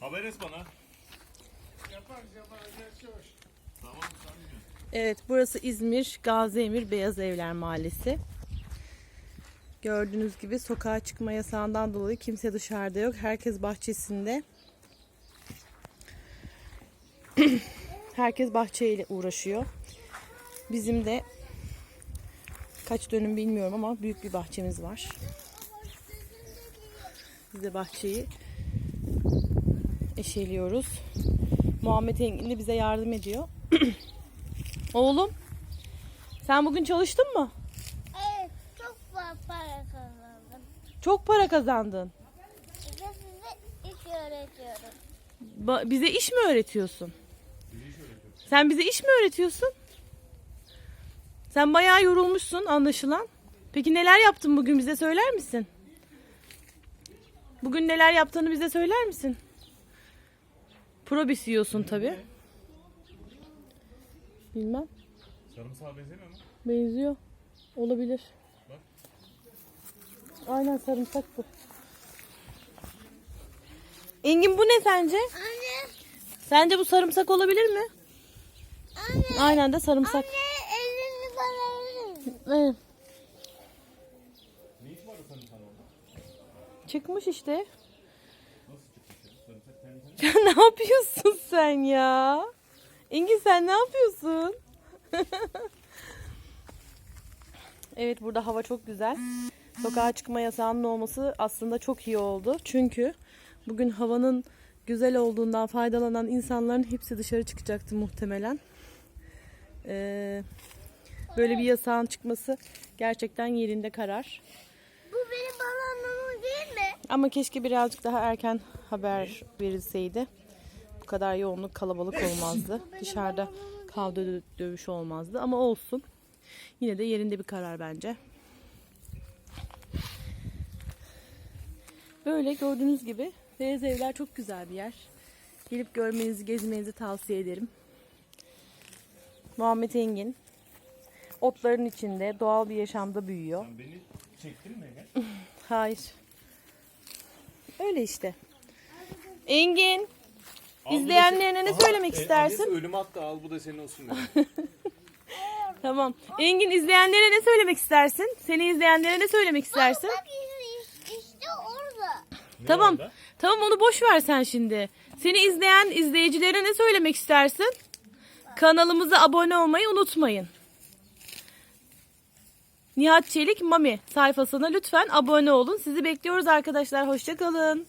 Haber et bana. Yaparız yaparız. Gerçi hoş. Tamam sen. Evet burası İzmir Gazi Emir Beyaz Evler Mahallesi. Gördüğünüz gibi sokağa çıkma yasağından dolayı kimse dışarıda yok. Herkes bahçesinde. Herkes bahçeyle uğraşıyor. Bizim de kaç dönüm bilmiyorum ama büyük bir bahçemiz var. Biz de bahçeyi eşeliyoruz. Muhammed Engin de bize yardım ediyor. Oğlum sen bugün çalıştın mı? Evet, çok para kazandım. Çok para kazandın. De size iş öğretiyorum. Ba- bize iş mi öğretiyorsun? Sen bize iş mi öğretiyorsun? Sen bayağı yorulmuşsun anlaşılan. Peki neler yaptın bugün bize söyler misin? Bugün neler yaptığını bize söyler misin? Probis yiyorsun tabi. Bilmem. Sarımsağa benzemiyor mu? Benziyor. Olabilir. Bak. Aynen sarımsak bu. Engin bu ne sence? Anne, Sence bu sarımsak olabilir mi? anne, Aynen de sarımsak. anne elini bana verir? Evet. Ne iş var o sarımsağın orada? Çıkmış işte. Nasıl çıkmış ya? Sarımsak kendi kendine. Ya ne yapıyorsun sen ya? Engin sen ne yapıyorsun? evet burada hava çok güzel. Sokağa çıkma yasağının olması aslında çok iyi oldu. Çünkü bugün havanın güzel olduğundan faydalanan insanların hepsi dışarı çıkacaktı muhtemelen. Ee, böyle bir yasağın çıkması gerçekten yerinde karar. Bu benim balonum değil mi? Ama keşke birazcık daha erken haber verilseydi. Bu kadar yoğunluk kalabalık olmazdı. Dışarıda kavga dö- dövüş olmazdı ama olsun. Yine de yerinde bir karar bence. Böyle gördüğünüz gibi Beyaz Evler çok güzel bir yer. Gelip görmenizi, gezmenizi tavsiye ederim. Muhammed Engin otların içinde doğal bir yaşamda büyüyor. Sen beni çektin mi? Hayır. Öyle işte. Engin, Al İzleyenlerine ne Aha, söylemek e, istersin? annesi ölüme attı al bu da senin olsun tamam. Engin izleyenlere ne söylemek istersin? Seni izleyenlere ne söylemek istersin? Bak işte, işte orada. Ne Tamam. orada? Tamam onu boş ver sen şimdi. Seni izleyen izleyicilere ne söylemek istersin? Kanalımıza abone olmayı unutmayın. Nihat Çelik Mami sayfasına lütfen abone olun. Sizi bekliyoruz arkadaşlar. Hoşçakalın.